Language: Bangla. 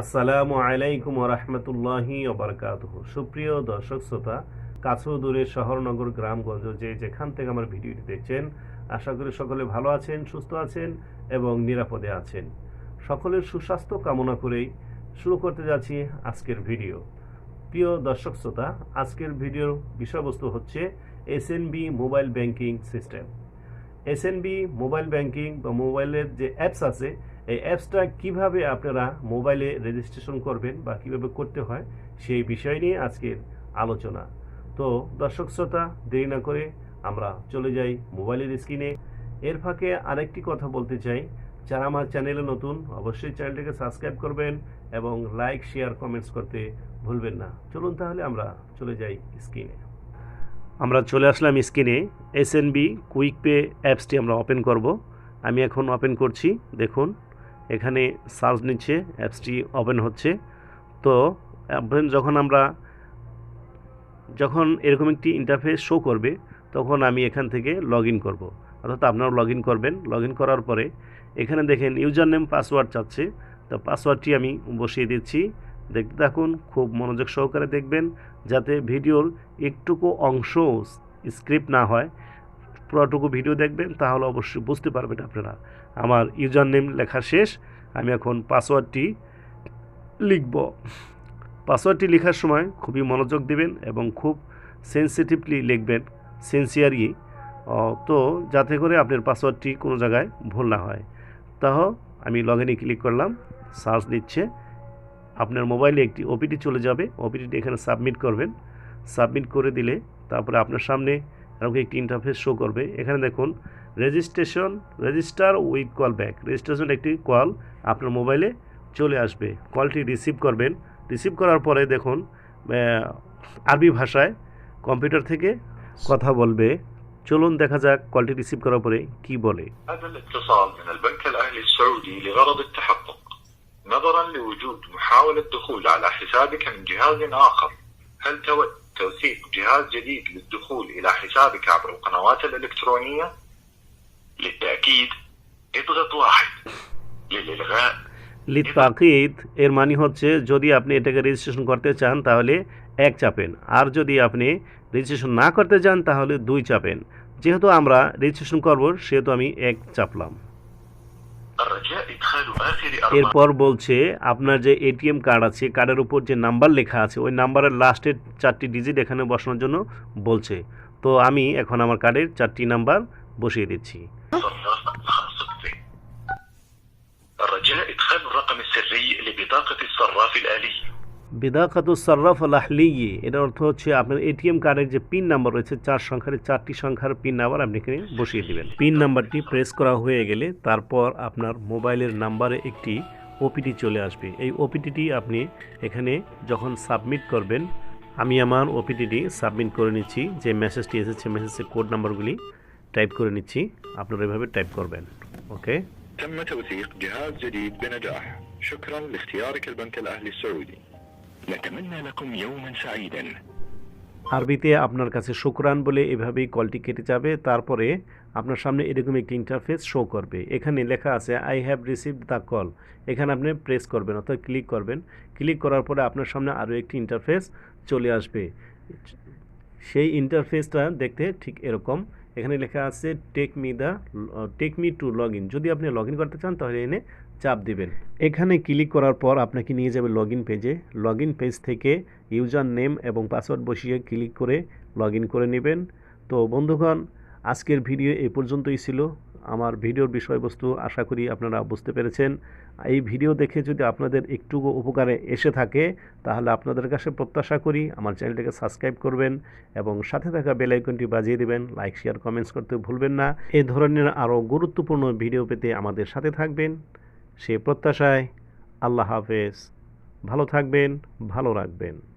আসসালামু আলাইকুম রহমতুল্লাহি ওবরকাতহ সুপ্রিয় দর্শক, শ্রোতা, কাছেও দূরে শহর নগর গ্রামগঞ্জ, যে যেখান থেকে আমার ভিডিওটি দেখছেন, আশা করি সকলে ভালো আছেন, সুস্থ আছেন এবং নিরাপদে আছেন। সকলের সুস্বাস্থ্য কামনা করেই শুরু করতে যাচ্ছি আজকের ভিডিও। প্রিয় দর্শক, শ্রোতা, আজকের ভিডিওর বিষয়বস্তু হচ্ছে SNB mobile banking system. SNB mobile banking বা মোবাইলের যে অ্যাপস আছে এই অ্যাপসটা কীভাবে আপনারা মোবাইলে রেজিস্ট্রেশন করবেন বা কীভাবে করতে হয়, সেই বিষয় নিয়ে আজকের আলোচনা। তো দর্শক শ্রোতা, দেরি না করে আমরা চলে যাই মোবাইলের স্ক্রিনে। এর ফাঁকে আরেকটি কথা বলতে চাই। যারা আমার চ্যানেলে নতুন, অবশ্যই চ্যানেলটিকে সাবস্ক্রাইব করবেন এবং লাইক, শেয়ার, কমেন্টস করতে ভুলবেন না। চলুন তাহলে আমরা চলে যাই স্ক্রিনে। আমরা চলে আসলাম স্ক্রিনে। S N B, quick pay অ্যাপসটি আমরা ওপেন করব। আমি এখন ওপেন করছি। দেখুন এখানে সার্চ নিচ্ছে, অ্যাপসটি ওপেন হচ্ছে। তো open যখন আমরা, যখন এরকম একটি ইন্টারফেস শো করবে, তখন আমি এখান থেকে লগ ইন করব। অর্থাৎ আপনারা লগ ইন করবেন। লগ ইন করার পরে এখানে দেখেন ইউজার নেম পাসওয়ার্ড চাচ্ছে। তো পাসওয়ার্ডটি আমি বসিয়ে দিচ্ছি। দেখতে থাকুন, খুব মনোযোগ সহকারে দেখবেন, যাতে ভিডিওর একটুকু অংশ স্ক্রিপ্ট না হয়। পুরোটুকু ভিডিও দেখবেন, তাহলে অবশ্যই বুঝতে পারবেন আপনারা। আমার ইউজার নেম লেখা শেষ, আমি এখন পাসওয়ার্ডটি লিখব। পাসওয়ার্ডটি লেখার সময় খুবই মনোযোগ দিবেন এবং খুব সেন্সিটিভলি লিখবেন সিনসিয়ারই তো যাতে করে আপনার পাসওয়ার্ডটি কোনো জায়গায় ভুল না হয়। তাহ, আমি লগ ইনে ক্লিক করলাম সার্চ নিচ্ছে। আপনার মোবাইলে একটি ওপিটি চলে যাবে ওপিটিটি এখানে সাবমিট করবেন। সাবমিট করে দিলে তারপরে আপনার সামনে এরকম একটি ইন্টারফেস শো করবে এখানে দেখুন registration register with call back registration একটি কল আপনার মোবাইলে চলে আসবে কলটি রিসিভ করবেন রিসিভ করার পরে দেখুন আহ, আরবি ভাষায় কম্পিউটার থেকে কথা বলবে চলুন দেখা যাক কলটি রিসিভ করার পরে কি বলে هذا الاتصال من البنك الأهلي السعودي لغرض التحقق نظرا لوجود محاولة دخول على حسابك من جهاز آخر هل تود توثيق جهاز جديد للدخول إلى حسابك عبر القنوات الإلكترونية؟ للتأكيد اضغط واحد للإلغاء লিতাকিদ এর মানে হচ্ছে যদি আপনি এটাকে রেজিস্ট্রেশন করতে চান তাহলে এক চাপেন আর যদি আপনি রেজিস্ট্রেশন না করতে চান তাহলে দুই চাপেন যেহেতু আমরা রেজিস্ট্রেশন করব সেহেতু আমি এক চাপলাম এরপর বলছে আপনার যে এটিএম কার্ড আছে কার্ডের উপর যে নাম্বার লেখা আছে ওই নাম্বারের লাস্টের চারটি ডিজিট এখানে বসানোর জন্য বলছে তো আমি এখন আমার কার্ডের চারটি নাম্বার বসিয়ে দিচ্ছি الصراف الخاص به الرجاء إدخال الرقم السري لبطاقة الصراف الآلي বিদাকাতু সর্রাফ লাহলিয়ে এর অর্থ হচ্ছে আপনার এটিএম কার্ডের যে পিন নাম্বার রয়েছে চার সংখ্যার চারটি সংখ্যার পিন নাম্বার আপনি এখানে বসিয়ে দিবেন পিন নাম্বারটি প্রেস করা হয়ে গেলে তারপর আপনার মোবাইলের নাম্বারে একটি ওপিটি চলে আসবে এই ওপিটিটি আপনি এখানে যখন সাবমিট করবেন আমি আমার ওপিটিটি সাবমিট করে নিচ্ছি যে মেসেজটি এসেছে মেসেজের কোড নাম্বারগুলি টাইপ করে নিচ্ছি আপনারা এভাবে টাইপ করবেন ওকে تم توثيق جهاز جديد بنجاح شكرا لاختيارك البنك الأهلي السعودي نتمنى لكم يوما سعيدا আরবিতে আপনার কাছে শুক্রান বলে এভাবেই কলটি কেটে যাবে তারপরে আপনার সামনে এরকম একটি ইন্টারফেস শো করবে এখানে লেখা আছে I have received the call এখানে আপনি প্রেস করবেন অর্থাৎ ক্লিক করবেন ক্লিক করার পরে আপনার সামনে আরও একটি ইন্টারফেস চলে আসবে সেই ইন্টারফেসটা দেখতে ঠিক এরকম এখানে লেখা আছে take me the take me to log in যদি আপনি লগ ইন করতে চান তাহলে এনে চাপ দিবেন। এখানে ক্লিক করার পর আপনাকে নিয়ে যাবে লগ ইন পেজে। লগ ইন পেজ থেকে ইউজার নেম এবং পাসওয়ার্ড বসিয়ে ক্লিক করে লগ করে নেবেন। তো বন্ধুগণ, আজকের ভিডিও এ পর্যন্তই ছিল। আমার ভিডিওর বিষয়বস্তু আশা করি আপনারা বুঝতে পেরেছেন। এই ভিডিও দেখে যদি আপনাদের একটু উপকারে এসে থাকে, তাহলে আপনাদের কাছে প্রত্যাশা করি আমার চ্যানেলটাকে সাবস্ক্রাইব করবেন এবং সাথে থাকা বেল আইকনটি বাজিয়ে দেবেন। লাইক, শেয়ার, কমেন্টস করতে ভুলবেন না। এ ধরনের আরও গুরুত্বপূর্ণ ভিডিও পেতে আমাদের সাথে থাকবেন। সে প্রত্যাশায় আল্লাহ হাফেজ। ভালো থাকবেন ভালো রাখবেন।